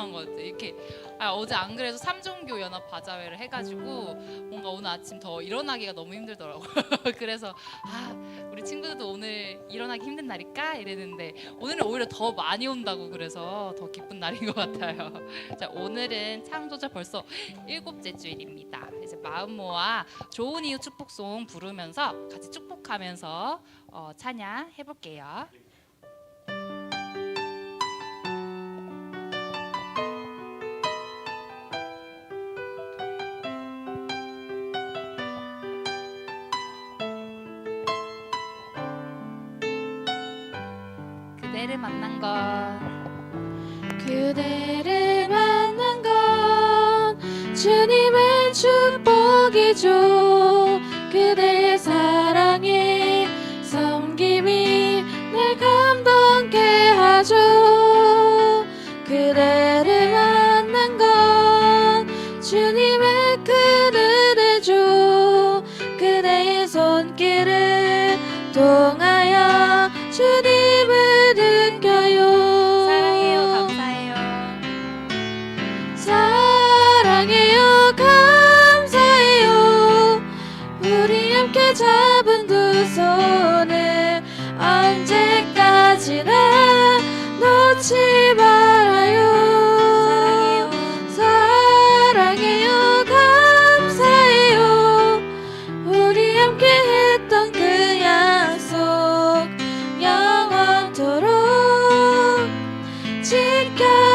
중요한 것 같아요. 이렇게 아, 어제 안 그래도 삼종교 연합 바자회를 해가지고 뭔가 오늘 아침 더 일어나기가 너무 힘들더라고요. 그래서 아 우리 친구들도 오늘 일어나기 힘든 날일까 이랬는데 오늘은 오히려 더 많이 온다고 그래서 더 기쁜 날인 것 같아요. 자 오늘은 창조자 벌써 일곱째 주일입니다. 이제 마음 모아 좋은 이유 축복송 부르면서 같이 축복하면서 어, 찬양 해볼게요. 그대를 만난 건 그대를 만난 건 주님의 축복이죠 그대 지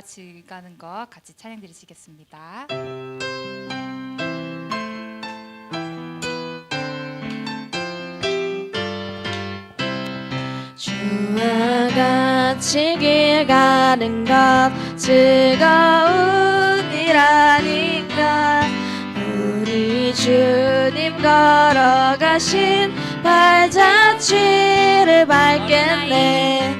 같이 가는 것 같이 찬양 드리시겠습니다. 주와 같이 길 가는 것 즐거운 일 아닌가? 우리 주님 걸어가신 발자취를 밟겠네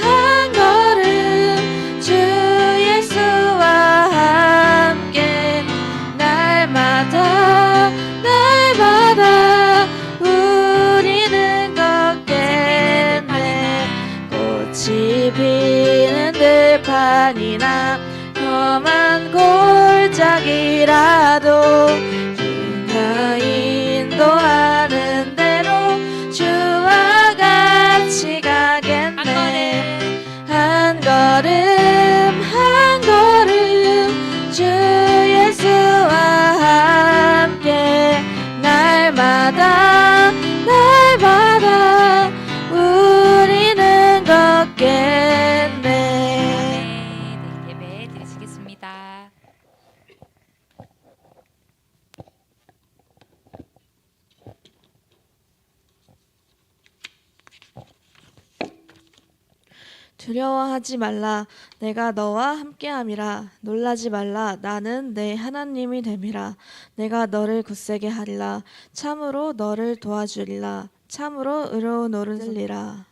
험한 골짜기라 두려워하지 말라. 내가 너와 함께함이라. 놀라지 말라. 나는 내 하나님이 됨이라. 내가 너를 굳세게 하리라. 참으로 너를 도와주리라. 참으로 의로운 오른리라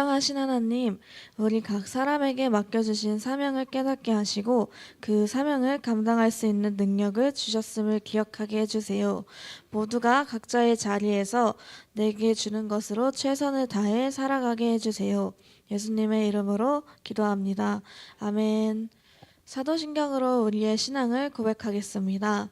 공평하신 하나님, 우리 각 사람에게 맡겨주신 사명을 깨닫게 하시고 그 사명을 감당할 수 있는 능력을 주셨음을 기억하게 해주세요. 모두가 각자의 자리에서 내게 주는 것으로 최선을 다해 살아가게 해주세요. 예수님의 이름으로 기도합니다. 아멘. 사도신경으로 우리의 신앙을 고백하겠습니다.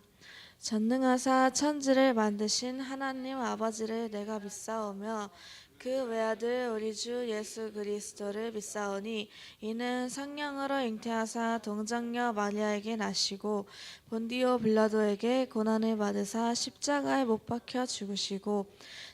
전능하사 천지를 만드신 하나님 아버지를 내가 믿사오며 그 외아들 우리 주 예수 그리스도를 믿사오니 이는 성령으로 잉태하사 동정녀 마리아에게 나시고 본디오 빌라도에게 고난을 받으사 십자가에 못 박혀 죽으시고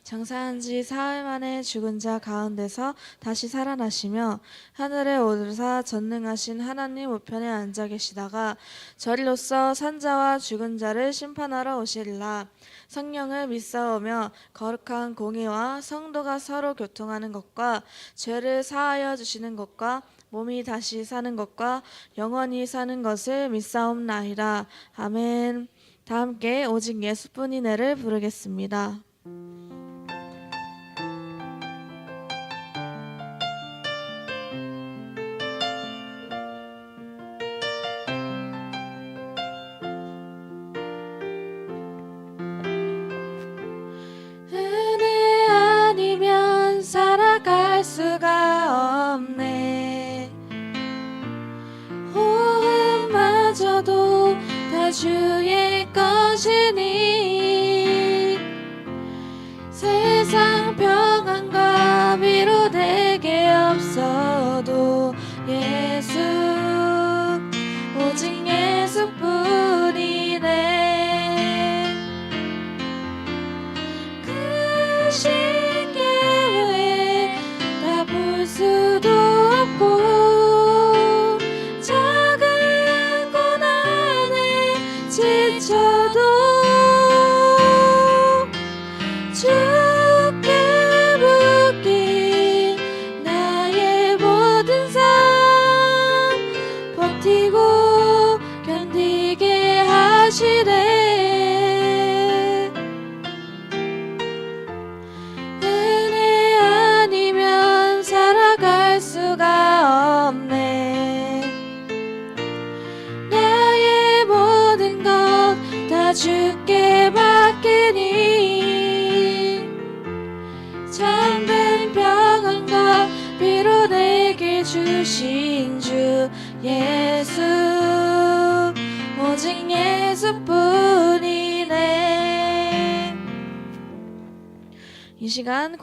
장사한 지 사흘 만에 죽은 자 가운데서 다시 살아나시며 하늘에 오르사 전능하신 하나님 우편에 앉아 계시다가 저리로서 산자와 죽은 자를 심판하러 오시리라 성령을 믿사오며 거룩한 공의와 성도가 서로 교통하는 것과 죄를 사하여 주시는 것과 몸이 다시 사는 것과 영원히 사는 것을 믿사옵나이다. 아멘. 다 함께 오직 예수뿐이 내를 부르겠습니다. 다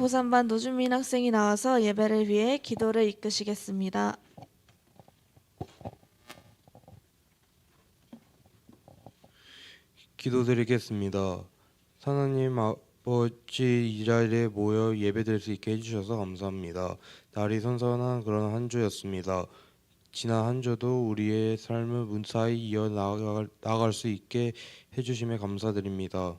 고3반 노준민 학생이 나와서 예배를 위해 기도를 이끄시겠습니다. 기도드리겠습니다. 하나님 아버지 이 자리에 모여 예배드릴 수 있게 해주셔서 감사합니다. 날이 선선한 그런 한 주였습니다. 지난 한 주도 우리의 삶을 문사히 이어 나아갈, 나아갈 수 있게 해주심에 감사드립니다.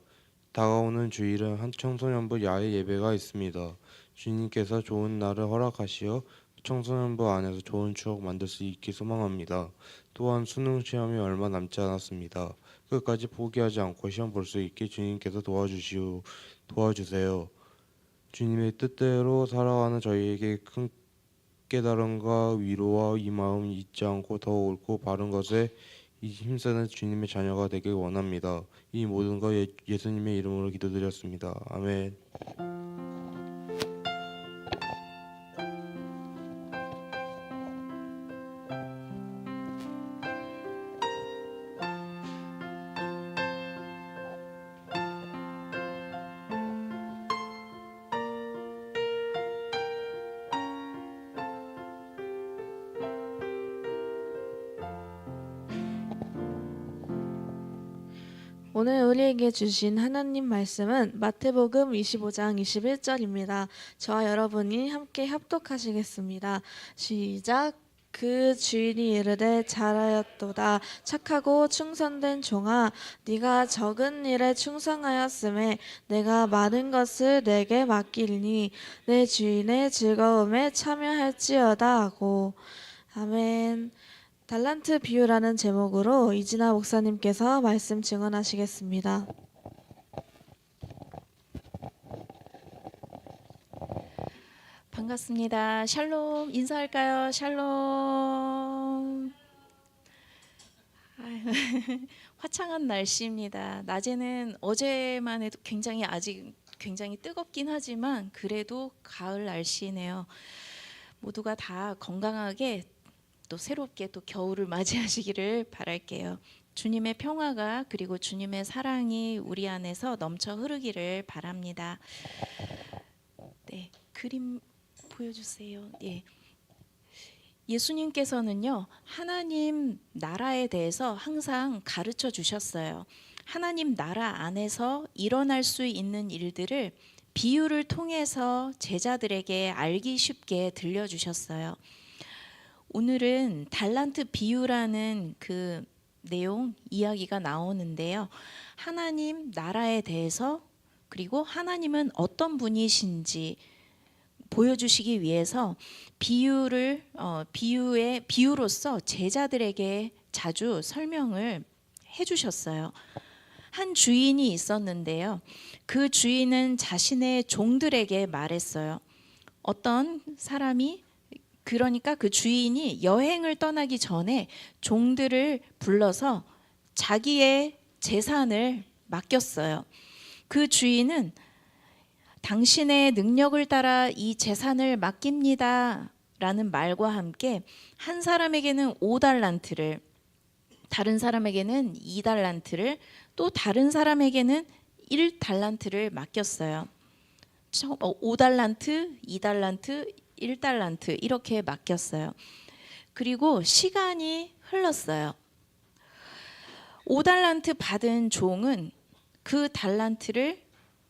다가오는 주일은 한 청소년부 야외 예배가 있습니다. 주님께서 좋은 날을 허락하시어 청소년부 안에서 좋은 추억 만들 수 있게 소망합니다. 또한 수능 시험이 얼마 남지 않았습니다. 끝까지 포기하지 않고 시험 볼 수 있게 주님께서 도와주시오 도와주세요. 주님의 뜻대로 살아가는 저희에게 큰 깨달음과 위로와 이 마음 잊지 않고 더 옳고 바른 것에 이 힘쓰는 주님의 자녀가 되길 원합니다. 이 모든 것 예, 예수님의 이름으로 기도드렸습니다. 아멘. 오늘 우리에게 주신 하나님 말씀은 마태복음 25장 21절입니다. 저와 여러분이 함께 협독하시겠습니다. 시작. 그 주인이 이르되 잘하였도다 착하고 충성된 종아 네가 적은 일에 충성하였음에 내가 많은 것을 내게 맡기리니 내 주인의 즐거움에 참여할지어다 하고 아멘 달란트 비유라는 제목으로 이진아 목사님께서 말씀 증언하시겠습니다. 반갑습니다. 샬롬 인사할까요? 샬롬. 화창한 날씨입니다. 낮에는 어제만 해도 굉장히 아직 굉장히 뜨겁긴 하지만 그래도 가을 날씨네요. 모두가 다 건강하게 또 새롭게 또 겨울을 맞이하시기를 바랄게요. 주님의 평화가 그리고 주님의 사랑이 우리 안에서 넘쳐 흐르기를 바랍니다. 네, 그림 보여주세요. 예. 예수님께서는요, 하나님 나라에 대해서 항상 가르쳐 주셨어요. 하나님 나라 안에서 일어날 수 있는 일들을 비유를 통해서 제자들에게 알기 쉽게 들려주셨어요. 오늘은 달란트 비유라는 그 내용 이야기가 나오는데요. 하나님 나라에 대해서 그리고 하나님은 어떤 분이신지 보여주시기 위해서 비유를 어, 비유의 비유로서 제자들에게 자주 설명을 해주셨어요. 한 주인이 있었는데요. 그 주인은 자신의 종들에게 말했어요. 어떤 사람이 그러니까 그 주인이 여행을 떠나기 전에 종들을 불러서 자기의 재산을 맡겼어요. 그 주인은 당신의 능력을 따라 이 재산을 맡깁니다. 라는 말과 함께 한 사람에게는 5달란트를 다른 사람에게는 2달란트를 또 다른 사람에게는 1달란트를 맡겼어요. 5달란트, 2달란트, 1달란트 이렇게 맡겼어요. 그리고 시간이 흘렀어요. 5달란트 받은 종은 그 달란트를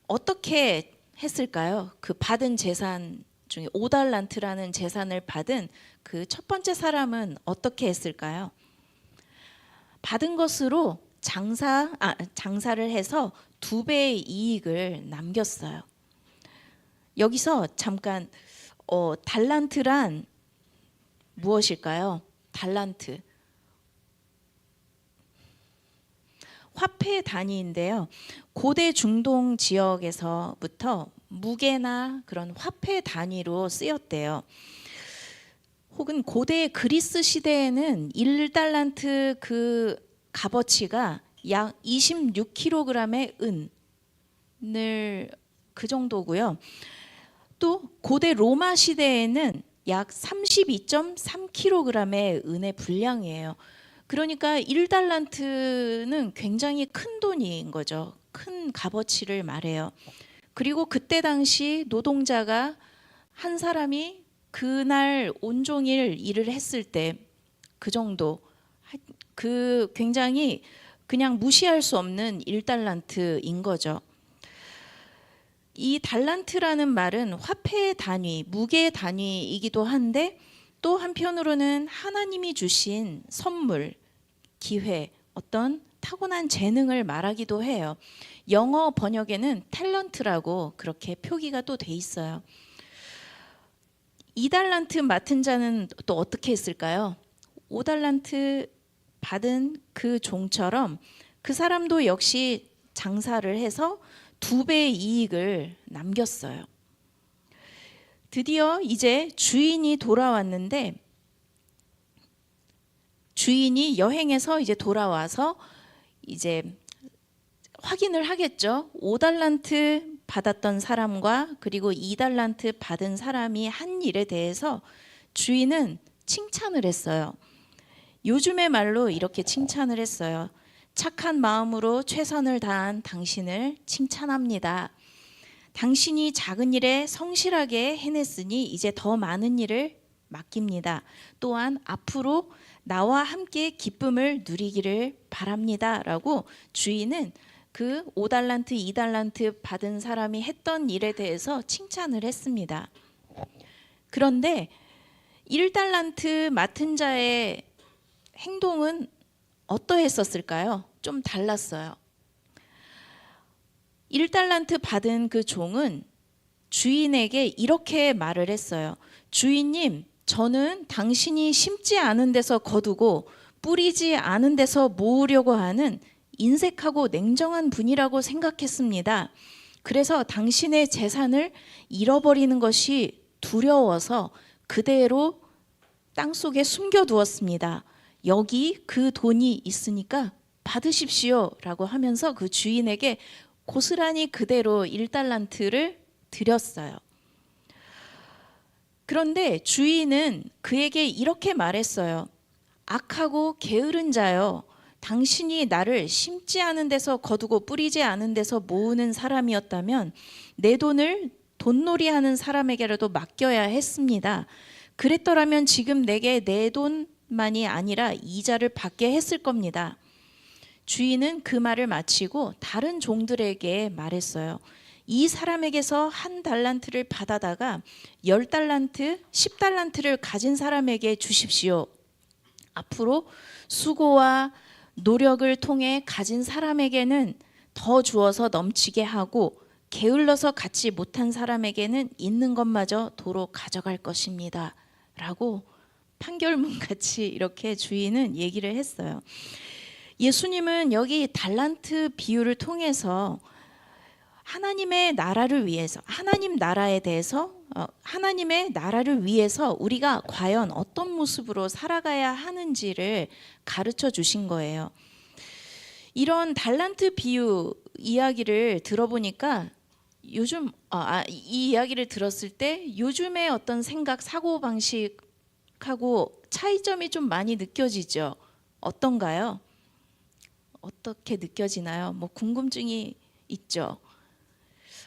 어떻게 했을까요? 그 받은 재산 중에 5달란트라는 재산을 받은 그 첫 번째 사람은 어떻게 했을까요? 받은 것으로 장사 아, 장사를 해서 두 배의 이익을 남겼어요. 여기서 잠깐 어, 달란트란 무엇일까요? 달란트 화폐 단위인데요. 고대 중동 지역에서부터 무게나 그런 화폐 단위로 쓰였대요. 혹은 고대 그리스 시대에는 1달란트 그 값어치가 약 26kg의 은을 그 정도고요. 또 고대 로마 시대에는 약 32.3kg의 은의 분량이에요. 그러니까 1달란트는 굉장히 큰 돈인 거죠. 큰 값어치를 말해요. 그리고 그때 당시 노동자가 한 사람이 그날 온종일 일을 했을 때 그 정도 그 굉장히 그냥 무시할 수 없는 1달란트인 거죠. 이 달란트라는 말은 화폐 단위, 무게 단위이기도 한데 또 한편으로는 하나님이 주신 선물, 기회, 어떤 타고난 재능을 말하기도 해요. 영어 번역에는 탤런트라고 그렇게 표기가 또 돼 있어요. 2달란트 맡은 자는 또 어떻게 했을까요? 5달란트 받은 그 종처럼 그 사람도 역시 장사를 해서 두 배의 이익을 남겼어요. 드디어 이제 주인이 돌아왔는데 주인이 여행해서 이제 돌아와서 이제 확인을 하겠죠. 5달란트 받았던 사람과 그리고 2달란트 받은 사람이 한 일에 대해서 주인은 칭찬을 했어요. 요즘의 말로 이렇게 칭찬을 했어요. 착한 마음으로 최선을 다한 당신을 칭찬합니다. 당신이 작은 일에 성실하게 해냈으니 이제 더 많은 일을 맡깁니다. 또한 앞으로 나와 함께 기쁨을 누리기를 바랍니다 라고 주인은 그 5달란트, 2달란트 받은 사람이 했던 일에 대해서 칭찬을 했습니다. 그런데 1달란트 맡은 자의 행동은 어떠했었을까요? 좀 달랐어요. 1달란트 받은 그 종은 주인에게 이렇게 말을 했어요. 주인님, 저는 당신이 심지 않은 데서 거두고 뿌리지 않은 데서 모으려고 하는 인색하고 냉정한 분이라고 생각했습니다. 그래서 당신의 재산을 잃어버리는 것이 두려워서 그대로 땅 속에 숨겨두었습니다. 여기 그 돈이 있으니까 받으십시오라고 하면서 그 주인에게 고스란히 그대로 1달란트를 드렸어요. 그런데 주인은 그에게 이렇게 말했어요. 악하고 게으른 자여, 당신이 나를 심지 않은 데서 거두고 뿌리지 않은 데서 모으는 사람이었다면 내 돈을 돈놀이 하는 사람에게라도 맡겨야 했습니다. 그랬더라면 지금 내게 내 돈 만이 아니라 이자를 받게 했을 겁니다. 주인은 그 말을 마치고 다른 종들에게 말했어요. 이 사람에게서 한 달란트를 받아다가 열 달란트, 십 달란트를 가진 사람에게 주십시오. 앞으로 수고와 노력을 통해 가진 사람에게는 더 주어서 넘치게 하고 게을러서 갖지 못한 사람에게는 있는 것마저 도로 가져갈 것입니다. 라고 판결문 같이 이렇게 주인은 얘기를 했어요. 예수님은 여기 달란트 비유를 통해서 하나님의 나라를 위해서 하나님 나라에 대해서 어, 하나님의 나라를 위해서 우리가 과연 어떤 모습으로 살아가야 하는지를 가르쳐 주신 거예요. 이런 달란트 비유 이야기를 들어보니까 요즘 아, 아, 이 이야기를 들었을 때 요즘의 어떤 생각 사고 방식 하고 차이점이 좀 많이 느껴지죠. 어떤가요? 어떻게 느껴지나요? 뭐 궁금증이 있죠.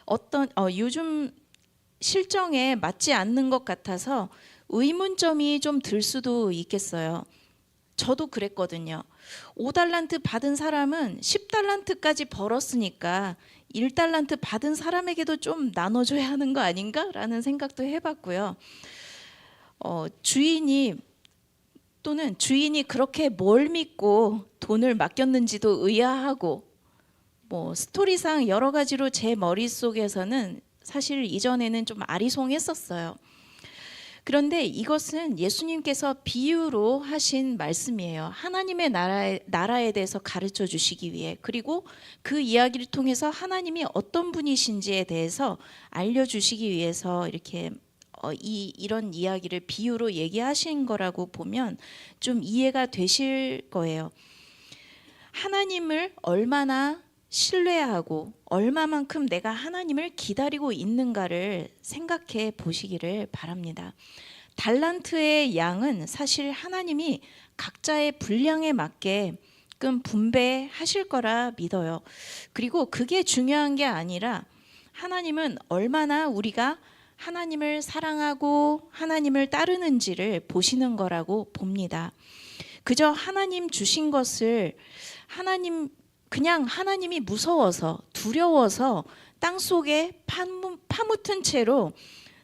어떤 어, 요즘 실정에 맞지 않는 것 같아서 의문점이 좀 들 수도 있겠어요. 저도 그랬거든요. 5달란트 받은 사람은 10달란트까지 벌었으니까 1달란트 받은 사람에게도 좀 나눠줘야 하는 거 아닌가 라는 생각도 해봤고요. 어, 주인이 또는 주인이 그렇게 뭘 믿고 돈을 맡겼는지도 의아하고 뭐 스토리상 여러 가지로 제 머릿속에서는 사실 이전에는 좀 아리송했었어요. 그런데 이것은 예수님께서 비유로 하신 말씀이에요. 하나님의 나라에, 나라에 대해서 가르쳐 주시기 위해 그리고 그 이야기를 통해서 하나님이 어떤 분이신지에 대해서 알려 주시기 위해서 이렇게 어, 이 이런 이야기를 비유로 얘기하신 거라고 보면 좀 이해가 되실 거예요. 하나님을 얼마나 신뢰하고 얼마만큼 내가 하나님을 기다리고 있는가를 생각해 보시기를 바랍니다. 달란트의 양은 사실 하나님이 각자의 분량에 맞게 끔 분배하실 거라 믿어요. 그리고 그게 중요한 게 아니라 하나님은 얼마나 우리가 하나님을 사랑하고 하나님을 따르는지를 보시는 거라고 봅니다. 그저 하나님 주신 것을 하나님 그냥 하나님이 무서워서 두려워서 땅 속에 파묻, 파묻은 채로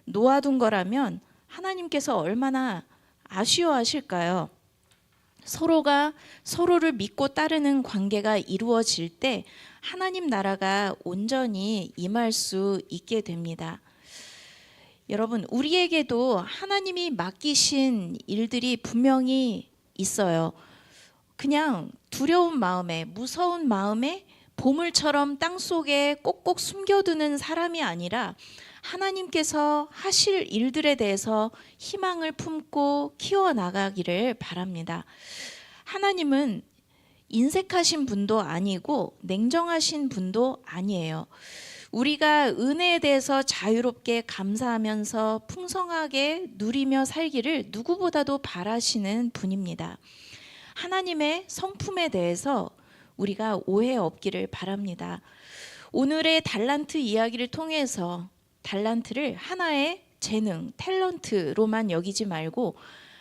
놓아둔 거라면 하나님께서 얼마나 아쉬워하실까요? 서로가 서로를 믿고 따르는 관계가 이루어질 때 하나님 나라가 온전히 임할 수 있게 됩니다. 여러분, 우리에게도 하나님이 맡기신 일들이 분명히 있어요. 그냥 두려운 마음에 무서운 마음에 보물처럼 땅 속에 꼭꼭 숨겨두는 사람이 아니라 하나님께서 하실 일들에 대해서 희망을 품고 키워나가기를 바랍니다. 하나님은 인색하신 분도 아니고 냉정하신 분도 아니에요. 우리가 은혜에 대해서 자유롭게 감사하면서 풍성하게 누리며 살기를 누구보다도 바라시는 분입니다. 하나님의 성품에 대해서 우리가 오해 없기를 바랍니다. 오늘의 달란트 이야기를 통해서 달란트를 하나의 재능, 탤런트로만 여기지 말고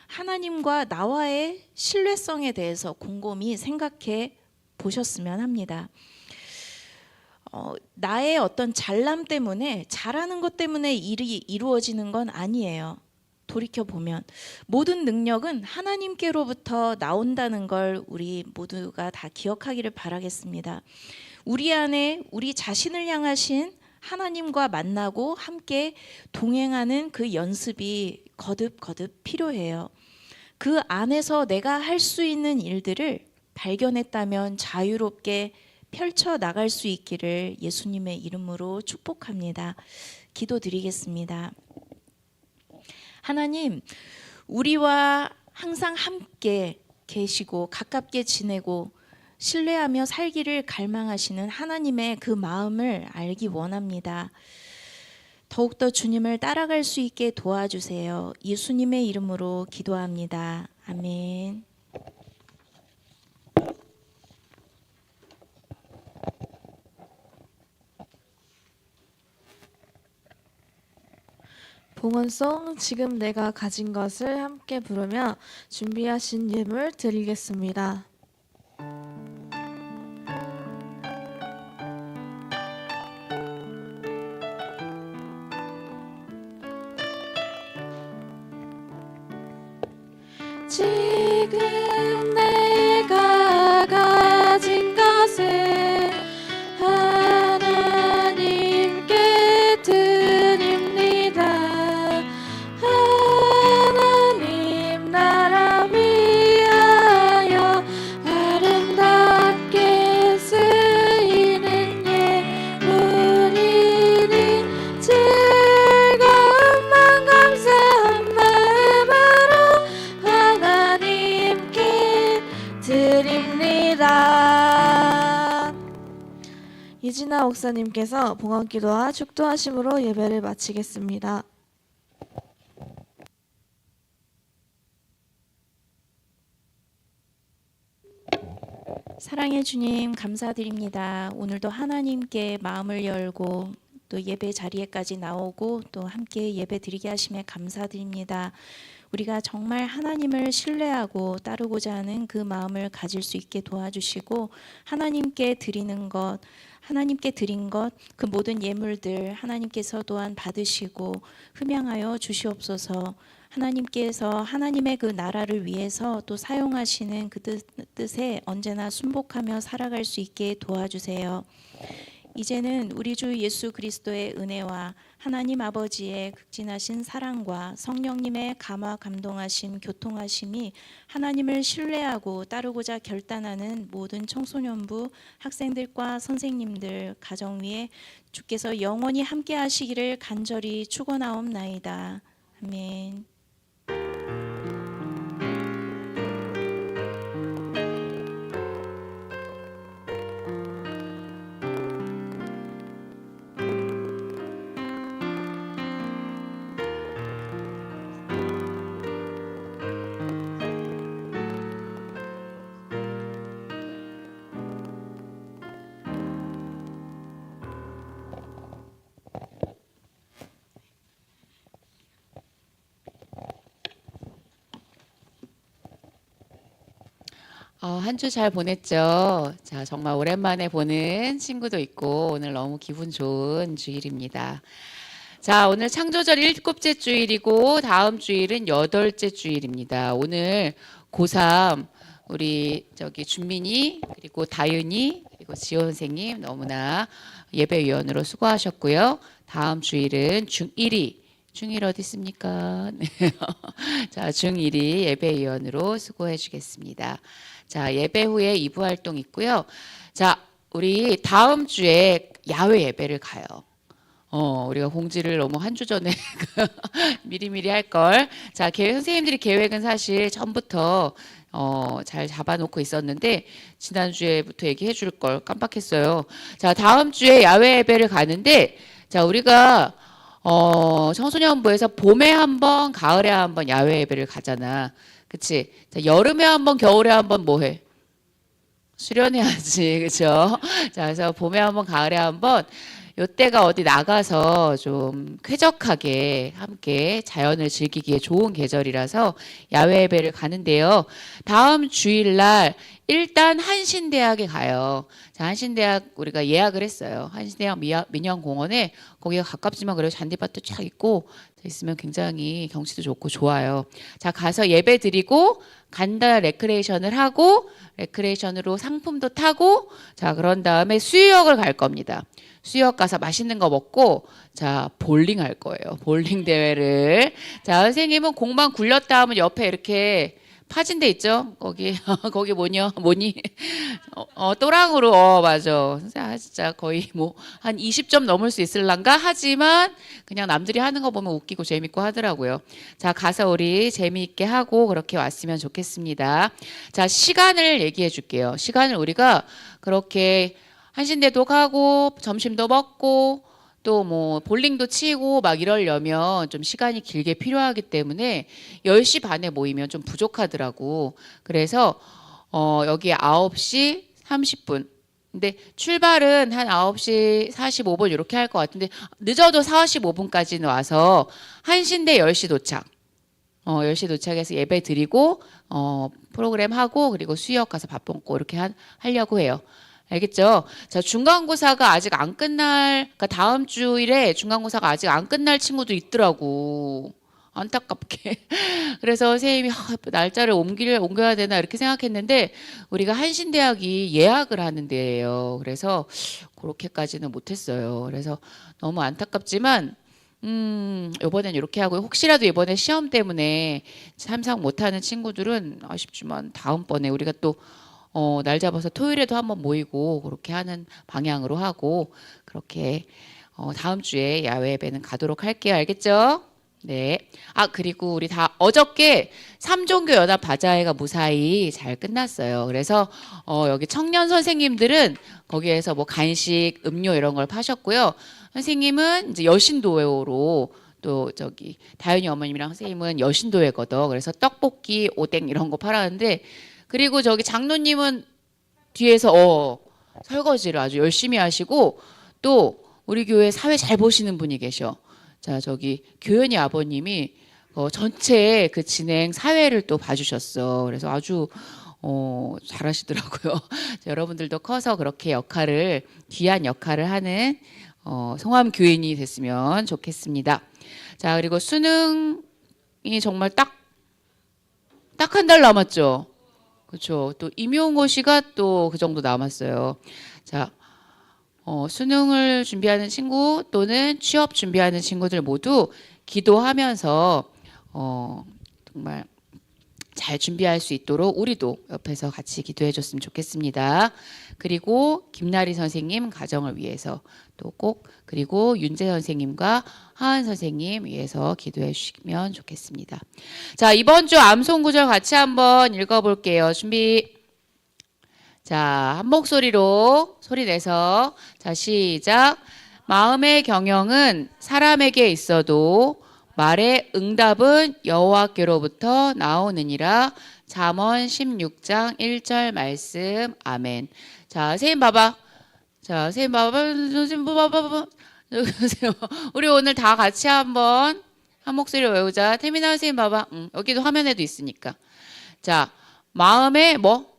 하나님과 나와의 신뢰성에 대해서 곰곰이 생각해 보셨으면 합니다. 어, 나의 어떤 잘남 때문에 잘하는 것 때문에 일이 이루어지는 건 아니에요. 돌이켜 보면 모든 능력은 하나님께로부터 나온다는 걸 우리 모두가 다 기억하기를 바라겠습니다. 우리 안에 우리 자신을 향하신 하나님과 만나고 함께 동행하는 그 연습이 거듭 거듭 필요해요. 그 안에서 내가 할 수 있는 일들을 발견했다면 자유롭게 펼쳐 나갈 수 있기를 예수님의 이름으로 축복합니다. 기도드리겠습니다. 하나님, 우리와 항상 함께 계시고 가깝게 지내고 신뢰하며 살기를 갈망하시는 하나님의 그 마음을 알기 원합니다. 더욱더 주님을 따라갈 수 있게 도와주세요. 예수님의 이름으로 기도합니다. 아멘. 봉헌송 지금 내가 가진 것을 함께 부르며 준비하신 예물 드리겠습니다. 이진아 목사님께서 봉헌기도와 축도하심으로 예배를 마치겠습니다. 사랑의 주님 감사드립니다. 오늘도 하나님께 마음을 열고 또 예배 자리에까지 나오고 또 함께 예배 드리게 하심에 감사드립니다. 우리가 정말 하나님을 신뢰하고 따르고자 하는 그 마음을 가질 수 있게 도와주시고 하나님께 드리는 것 하나님께 드린 것 그 모든 예물들 하나님께서 또한 받으시고 흠양하여 주시옵소서. 하나님께서 하나님의 그 나라를 위해서 또 사용하시는 그 뜻, 뜻에 언제나 순복하며 살아갈 수 있게 도와주세요. 이제는 우리 주 예수 그리스도의 은혜와 하나님 아버지의 극진하신 사랑과 성령님의 감화 감동하심 교통하심이 하나님을 신뢰하고 따르고자 결단하는 모든 청소년부 학생들과 선생님들 가정 위에 주께서 영원히 함께 하시기를 간절히 축원하옵나이다. 아멘. 한 주 잘 보냈죠? 자, 정말 오랜만에 보는 친구도 있고 오늘 너무 기분 좋은 주일입니다. 자, 오늘 창조절 일곱째 주일이고 다음 주일은 여덟째 주일입니다. 오늘 고3 우리 저기 준민이 그리고 다윤이 그리고 지호 선생님 너무나 예배위원으로 수고하셨고요. 다음 주일은 중1이 중1 어디 있습니까? 네. 자, 중1이 예배위원으로 수고해 주겠습니다. 자, 예배 후에 2부 활동 있고요. 자, 우리 다음 주에 야외 예배를 가요. 어, 우리가 공지를 너무 한 주 전에 미리미리 할 걸. 자, 계획, 선생님들이 계획은 사실 전부터 어, 잘 잡아놓고 있었는데 지난주에부터 얘기해 줄 걸 깜빡했어요. 자, 다음 주에 야외 예배를 가는데 자, 우리가 어, 청소년부에서 봄에 한 번, 가을에 한 번 야외 예배를 가잖아. 그치? 자, 여름에 한 번, 겨울에 한 번 뭐 해? 수련해야지. 그죠? 자, 그래서 봄에 한 번, 가을에 한 번, 요때가 어디 나가서 좀 쾌적하게 함께 자연을 즐기기에 좋은 계절이라서 야외 예배를 가는데요. 다음 주일날 일단 한신대학에 가요. 자, 한신대학 우리가 예약을 했어요. 한신대학 민영공원에 거기가 가깝지만 그래도 잔디밭도 쫙 있고 있으면 굉장히 경치도 좋고 좋아요. 자, 가서 예배 드리고 간단한 레크레이션을 하고 레크레이션으로 상품도 타고 자, 그런 다음에 수유역을 갈 겁니다. 수유역 가서 맛있는 거 먹고 자, 볼링 할 거예요. 볼링 대회를. 자, 선생님은 공만 굴렸다 하면 옆에 이렇게 파진 데 있죠? 거기 거기 뭐냐 뭐니 어, 어 또랑으로 어 맞아 진짜, 진짜 거의 뭐 한 20점 넘을 수 있을란가 하지만 그냥 남들이 하는 거 보면 웃기고 재밌고 하더라고요. 자 가서 우리 재미있게 하고 그렇게 왔으면 좋겠습니다. 자 시간을 얘기해 줄게요. 시간을 우리가 그렇게 한신대도 가고 점심도 먹고 또 뭐 볼링도 치고 막 이러려면 좀 시간이 길게 필요하기 때문에 10시 반에 모이면 좀 부족하더라고. 그래서 어 여기 9시 30분. 근데 출발은 한 9시 45분 이렇게 할 것 같은데 늦어도 45분까지는 와서 한신대 10시 도착. 어 10시 도착해서 예배 드리고 어 프로그램 하고 그리고 수역 가서 밥 먹고 이렇게 한, 하려고 해요. 알겠죠? 자, 중간고사가 아직 안 끝날, 그러니까 다음 주일에 중간고사가 아직 안 끝날 친구도 있더라고. 안타깝게. 그래서 선생님이 아, 날짜를 옮길, 옮겨야 되나 이렇게 생각했는데 우리가 한신대학이 예약을 하는 데예요. 그래서 그렇게까지는 못했어요. 그래서 너무 안타깝지만 음, 이번엔 이렇게 하고 혹시라도 이번에 시험 때문에 참석 못하는 친구들은 아쉽지만 다음번에 우리가 또 어, 날 잡아서 토요일에도 한번 모이고 그렇게 하는 방향으로 하고 그렇게 어, 다음 주에 야외 예배는 가도록 할게요. 알겠죠? 네. 아 그리고 우리 다 어저께 삼종교 연합 바자회가 무사히 잘 끝났어요. 그래서 어, 여기 청년 선생님들은 거기에서 뭐 간식, 음료 이런 걸 파셨고요. 선생님은 이제 여신도회로 또 저기 다현이 어머님이랑 선생님은 여신도회거든. 그래서 떡볶이, 오뎅 이런 거 팔았는데 그리고 저기 장로님은 뒤에서 어, 설거지를 아주 열심히 하시고 또 우리 교회 사회 잘 보시는 분이 계셔. 자 저기 교연이 아버님이 어, 전체 그 진행 사회를 또 봐주셨어. 그래서 아주 어, 잘하시더라고요. 여러분들도 커서 그렇게 역할을 귀한 역할을 하는 어, 성함 교인이 됐으면 좋겠습니다. 자 그리고 수능이 정말 딱 딱 한 달 남았죠. 그렇죠. 또 임용고 시가 또 그 정도 남았어요. 자, 어, 수능을 준비하는 친구 또는 취업 준비하는 친구들 모두 기도하면서 어, 정말 잘 준비할 수 있도록 우리도 옆에서 같이 기도해 줬으면 좋겠습니다. 그리고 김나리 선생님 가정을 위해서 또 꼭 그리고 윤재 선생님과 하은 선생님 위해서 기도해 주시면 좋겠습니다. 자, 이번 주 암송 구절 같이 한번 읽어 볼게요. 준비. 자, 한 목소리로 소리 내서 자, 시작. 마음의 경영은 사람에게 있어도 말의 응답은 여호와께로부터 나오느니라. 잠언 16장 1절 말씀. 아멘. 자, 선생님 봐봐. 자, 선생님 봐봐. 선생님 봐봐. 우리 오늘 다 같이 한번 한 목소리로 외우자. 태민아 선생님 봐봐. 응, 여기도 화면에도 있으니까. 자, 마음의 뭐?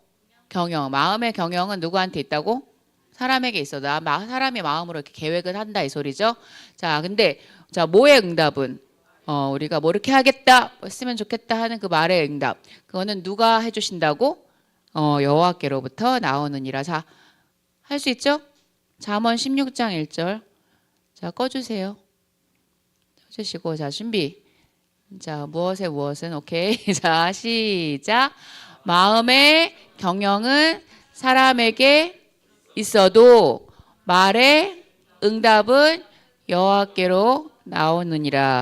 경영. 마음의 경영은 누구한테 있다고? 사람에게 있어. 나 마- 사람이 마음으로 이렇게 계획을 한다 이 소리죠. 자, 근데 자, 뭐의 응답은 어, 우리가 뭐 이렇게 하겠다, 뭐 했으면 좋겠다 하는 그 말의 응답. 그거는 누가 해 주신다고? 어, 여호와께로부터 나오느니라. 자, 할 수 있죠? 잠언 16장 1절. 자, 꺼 주세요. 꺼주시고 자, 준비. 자, 무엇에 무엇은 오케이. 자, 시작. 마음의 경영은 사람에게 있어도 말의 응답은 여호와께로 나오느니라.